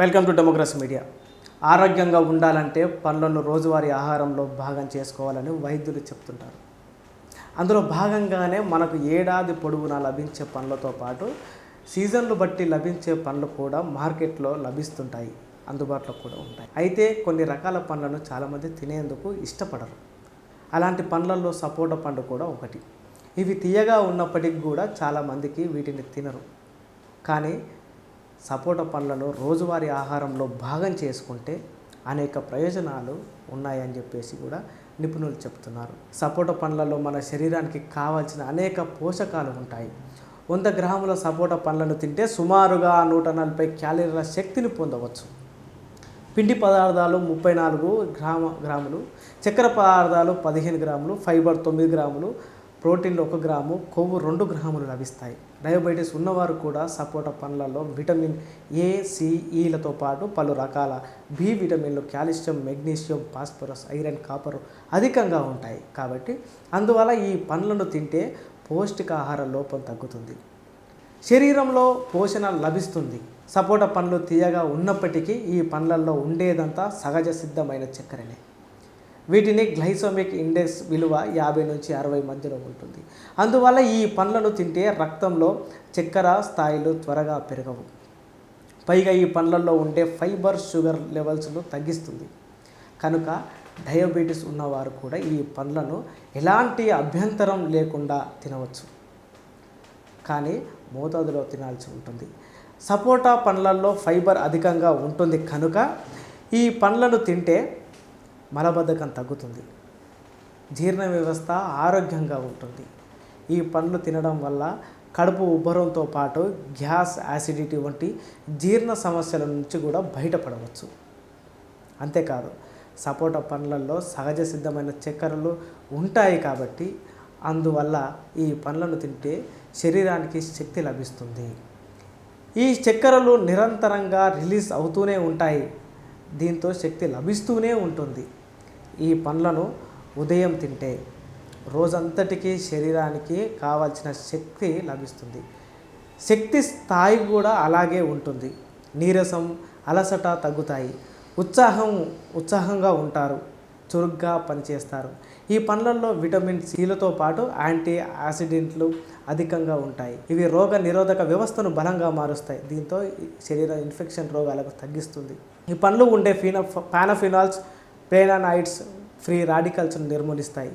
Welcome to democracy media ఆరోగ్యంగా ఉండాలంటే పనులను రోజువారీ ఆహారంలో భాగం చేసుకోవాలని వైద్యులు చెప్తుంటారు. అందులో భాగంగానే మనకు ఏడాది పొడవునా లభించే పనులతో పాటు సీజన్లు బట్టి లభించే పనులు కూడా మార్కెట్లో లభిస్తుంటాయి అందుబాటులో కూడా ఉంటాయి. అయితే కొన్ని రకాల పండ్లను చాలామంది తినేందుకు ఇష్టపడరు. అలాంటి పండ్లలో సపోటా పండు కూడా ఒకటి. ఇవి తీయగా ఉన్నప్పటికీ కూడా చాలామందికి వీటిని తినరు. కానీ సపోటా పండ్లను రోజువారీ ఆహారంలో భాగం చేసుకుంటే అనేక ప్రయోజనాలు ఉన్నాయని చెప్పేసి కూడా నిపుణులు చెప్తున్నారు. సపోటా పండ్లలో మన శరీరానికి కావాల్సిన అనేక పోషకాలు ఉంటాయి. వంద గ్రాముల సపోటా పండ్లను తింటే సుమారుగా నూట నలభై క్యాలరీల శక్తిని పొందవచ్చు. పిండి పదార్థాలు ముప్పై నాలుగు గ్రామ గ్రాములు చక్కెర పదార్థాలు పదిహేను గ్రాములు ఫైబర్ తొమ్మిది గ్రాములు ప్రోటీన్లు ఒక గ్రాము కొవ్వు రెండు గ్రాములు లభిస్తాయి. డయాబెటీస్ ఉన్నవారు కూడా సపోటా పండ్లలో విటమిన్ ఏ సిఈలతో పాటు పలు రకాల బి విటమిన్లు calcium magnesium phosphorus iron copper అధికంగా ఉంటాయి. కాబట్టి అందువల్ల ఈ పండ్లను తింటే పౌష్టికాహార లోపం తగ్గుతుంది. శరీరంలో పోషణ లభిస్తుంది. సపోటా పండ్లు తీయగా ఉన్నప్పటికీ ఈ పండ్లల్లో ఉండేదంతా సహజ సిద్ధమైన చక్కెరనే. వీటిని గ్లైసోమిక్ ఇండెక్స్ విలువ యాభై నుంచి అరవై మధ్యలో ఉంటుంది. అందువల్ల ఈ పండ్లను తింటే రక్తంలో చక్కెర స్థాయిలు త్వరగా పెరగవు. పైగా ఈ పండ్లలో ఉండే ఫైబర్ షుగర్ లెవెల్స్ను తగ్గిస్తుంది. కనుక డయాబెటీస్ ఉన్నవారు కూడా ఈ పండ్లను ఎలాంటి అభ్యంతరం లేకుండా తినవచ్చు. కానీ మోతాదులో తినాల్సి ఉంటుంది. సపోటా పండ్లల్లో ఫైబర్ అధికంగా ఉంటుంది కనుక ఈ పండ్లను తింటే మలబద్ధకం తగ్గుతుంది. జీర్ణ వ్యవస్థ ఆరోగ్యంగా ఉంటుంది. ఈ పండ్లు తినడం వల్ల కడుపు ఉబ్బరంతో పాటు గ్యాస్ యాసిడిటీ వంటి జీర్ణ సమస్యల నుంచి కూడా బయటపడవచ్చు. అంతేకాదు సపోటా పండ్లలో సహజ సిద్ధమైన చక్కెరలు ఉంటాయి కాబట్టి అందువల్ల ఈ పండ్లను తింటే శరీరానికి శక్తి లభిస్తుంది. ఈ చక్కెరలు నిరంతరంగా రిలీజ్ అవుతూనే ఉంటాయి. దీంతో శక్తి లభిస్తూనే ఉంటుంది. ఈ పండ్లను ఉదయం తింటే రోజంతటికి శరీరానికి కావాల్సిన శక్తి లభిస్తుంది. శక్తి స్థాయి కూడా అలాగే ఉంటుంది. నీరసం అలసట తగ్గుతాయి. ఉత్సాహం ఉత్సాహంగా ఉంటారు. చురుగ్గా పనిచేస్తారు. ఈ పండ్లల్లో విటమిన్ సిలతో పాటు యాంటీ యాసిడెంట్లు అధికంగా ఉంటాయి. ఇవి రోగ నిరోధక వ్యవస్థను బలంగా మారుస్తాయి. దీంతో శరీర ఇన్ఫెక్షన్ రోగాలకు తగ్గిస్తుంది. ఈ పండ్లు ఉండే ఫీన పానఫినాల్స్ పేనానాయిడ్స్ ఫ్రీ రాడికల్స్ను నిర్మూలిస్తాయి.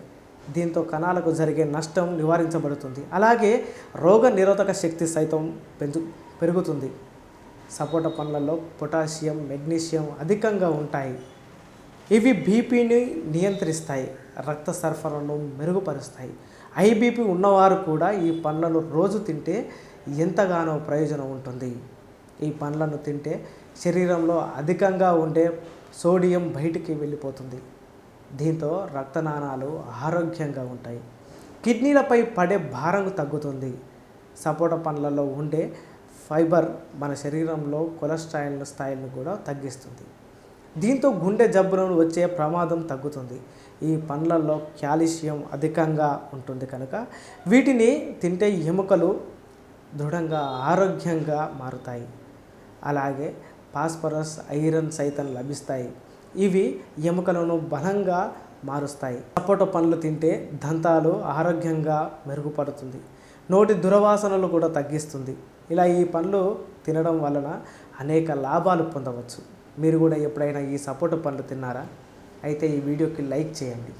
దీంతో కణాలకు జరిగే నష్టం నివారించబడుతుంది. అలాగే రోగ నిరోధక శక్తి సైతం పెంచు పెరుగుతుంది. సపోటా పండ్లలో పొటాషియం మెగ్నీషియం అధికంగా ఉంటాయి. ఇవి బీపీని నియంత్రిస్తాయి రక్త సరఫరాను మెరుగుపరుస్తాయి. ఐబీపీ ఉన్నవారు కూడా ఈ పండ్లను రోజు తింటే ఎంతగానో ప్రయోజనం ఉంటుంది. ఈ పండ్లను తింటే శరీరంలో అధికంగా ఉండే సోడియం బయటికి వెళ్ళిపోతుంది. దీంతో రక్తనాళాలు ఆరోగ్యంగా ఉంటాయి. కిడ్నీలపై పడే భారం తగ్గుతుంది. సపోటా పండ్లలో ఉండే ఫైబర్ మన శరీరంలో కొలెస్ట్రాయిల్ స్థాయిలను కూడా తగ్గిస్తుంది. దీంతో గుండె జబ్బులను వచ్చే ప్రమాదం తగ్గుతుంది. ఈ పండ్లలో కాల్షియం అధికంగా ఉంటుంది కనుక వీటిని తింటే ఎముకలు దృఢంగా ఆరోగ్యంగా మారుతాయి. అలాగే ఫాస్ఫరస్ ఐరన్ సైతం లభిస్తాయి. ఇవి ఎముకలను బలంగా మారుస్తాయి. సపోటా పండ్లు తింటే దంతాలు ఆరోగ్యంగా మెరుగుపడుతుంది. నోటి దురవాసనలు కూడా తగ్గిస్తుంది. ఇలా ఈ పండ్లు తినడం వలన అనేక లాభాలు పొందవచ్చు. మీరు కూడా ఎప్పుడైనా ఈ సపోటా పండ్లు తిన్నారా? అయితే ఈ వీడియోకి లైక్ చేయండి.